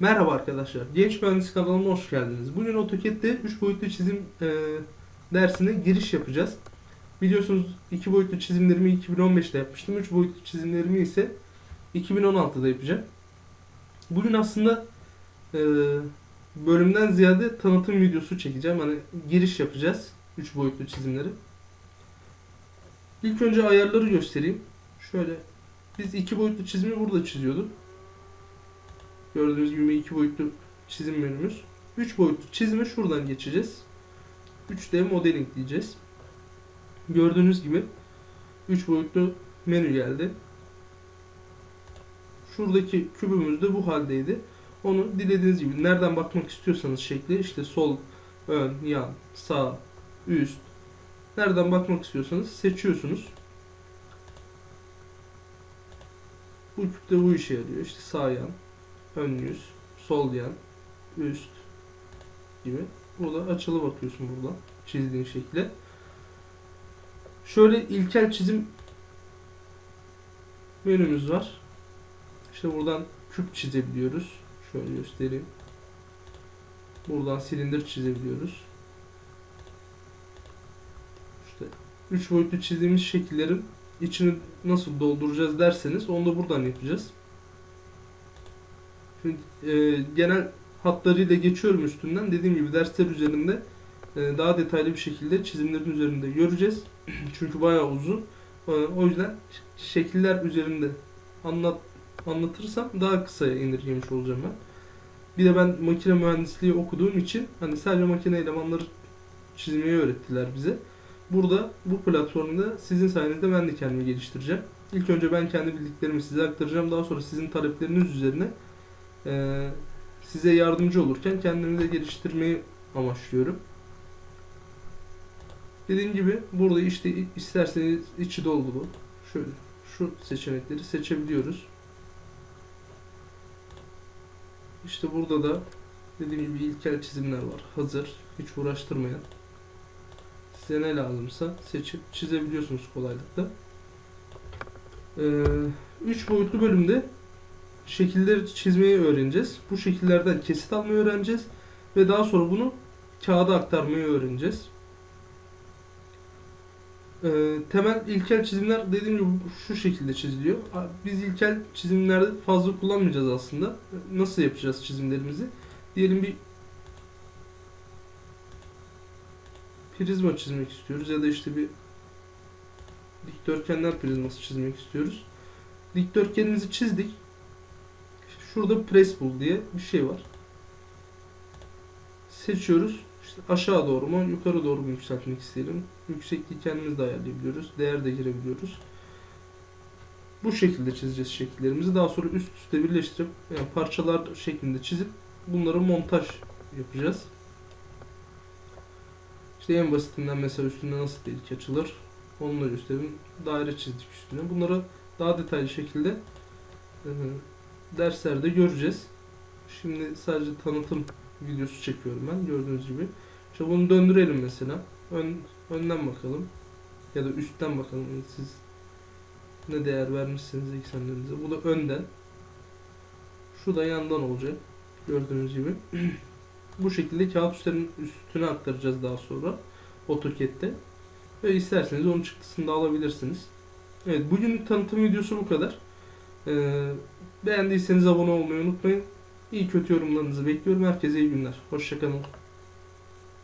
Merhaba arkadaşlar. Genç Mühendis kanalına hoş geldiniz. Bugün AutoCAD'de 3 boyutlu çizim e, dersine giriş yapacağız. Biliyorsunuz 2 boyutlu çizimlerimi 2015'te yapmıştım. 3 boyutlu çizimlerimi ise 2016'da yapacağım. Bugün aslında e, bölümden ziyade tanıtım videosu çekeceğim. Hani giriş yapacağız 3 boyutlu çizimleri. İlk önce ayarları göstereyim. Şöyle biz 2 boyutlu çizimi burada çiziyorduk. Gördüğünüz gibi iki boyutlu çizim menümüz. 3 boyutlu çizime şuradan geçeceğiz. 3D modeling diyeceğiz. Gördüğünüz gibi 3 boyutlu menü geldi. Şuradaki kübümüz de bu haldeydi. Onu dilediğiniz gibi nereden bakmak istiyorsanız şekli işte sol, ön, yan, sağ, üst nereden bakmak istiyorsanız seçiyorsunuz. Bu küpte bu işe yarıyor. İşte sağ yan, ön yüz, sol yan, üst gibi. Burada açılı bakıyorsun buradan çizdiğin şekle. Şöyle ilkel çizim menümüz var. İşte buradan küp çizebiliyoruz. Şöyle göstereyim. Buradan silindir çizebiliyoruz. İşte 3 boyutlu çizdiğimiz şekillerin içini nasıl dolduracağız derseniz onu da buradan yapacağız. E, genel hatlarıyla geçiyorum üstünden. Dediğim gibi dersler üzerinde e, daha detaylı bir şekilde çizimlerin üzerinde göreceğiz. Çünkü bayağı uzun. E, o yüzden şekiller üzerinde anlat anlatırsam daha kısaya indirgemiş olacağım ben. Bir de ben makine mühendisliği okuduğum için hani sadece makine elemanları çizmeyi öğrettiler bize. Burada bu platformda sizin sayenizde ben de kendimi geliştireceğim. İlk önce ben kendi bildiklerimi size aktaracağım. Daha sonra sizin talepleriniz üzerine e, size yardımcı olurken kendimi de geliştirmeyi amaçlıyorum. Dediğim gibi burada işte isterseniz içi dolgulu şöyle şu seçenekleri seçebiliyoruz. İşte burada da dediğim gibi ilkel çizimler var. Hazır, hiç uğraştırmayan. Size ne lazımsa seçip çizebiliyorsunuz kolaylıkla. 3 boyutlu bölümde şekilleri çizmeyi öğreneceğiz. Bu şekillerden kesit almayı öğreneceğiz. Ve daha sonra bunu kağıda aktarmayı öğreneceğiz. Ee, temel ilkel çizimler dediğim gibi şu şekilde çiziliyor. Biz ilkel çizimlerde fazla kullanmayacağız aslında. Nasıl yapacağız çizimlerimizi? Diyelim bir prizma çizmek istiyoruz ya da işte bir dikdörtgenler prizması çizmek istiyoruz. Dikdörtgenimizi çizdik. Şurada press bul diye bir şey var. Seçiyoruz. İşte aşağı doğru mu, yukarı doğru mu yükseltmek isteyelim. Yüksekliği kendimiz de ayarlayabiliyoruz. Değer de girebiliyoruz. Bu şekilde çizeceğiz şekillerimizi. Daha sonra üst üste birleştirip yani parçalar şeklinde çizip bunları montaj yapacağız. İşte en basitinden mesela üstünde nasıl delik açılır onu da göstereyim. Daire çizdik üstüne. Bunları daha detaylı şekilde derslerde göreceğiz. Şimdi sadece tanıtım videosu çekiyorum ben gördüğünüz gibi. İşte bunu döndürelim mesela. Ön, önden bakalım. Ya da üstten bakalım. Siz ne değer vermişsiniz eksenlerinize. Bu da önden. Şu da yandan olacak. Gördüğünüz gibi. Bu şekilde kağıt üstlerinin üstüne aktaracağız daha sonra. AutoCAD'de. Ve isterseniz onun çıktısını da alabilirsiniz. Evet bugünlük tanıtım videosu bu kadar. Ee, beğendiyseniz abone olmayı unutmayın. İyi kötü yorumlarınızı bekliyorum. Herkese iyi günler. Hoşçakalın.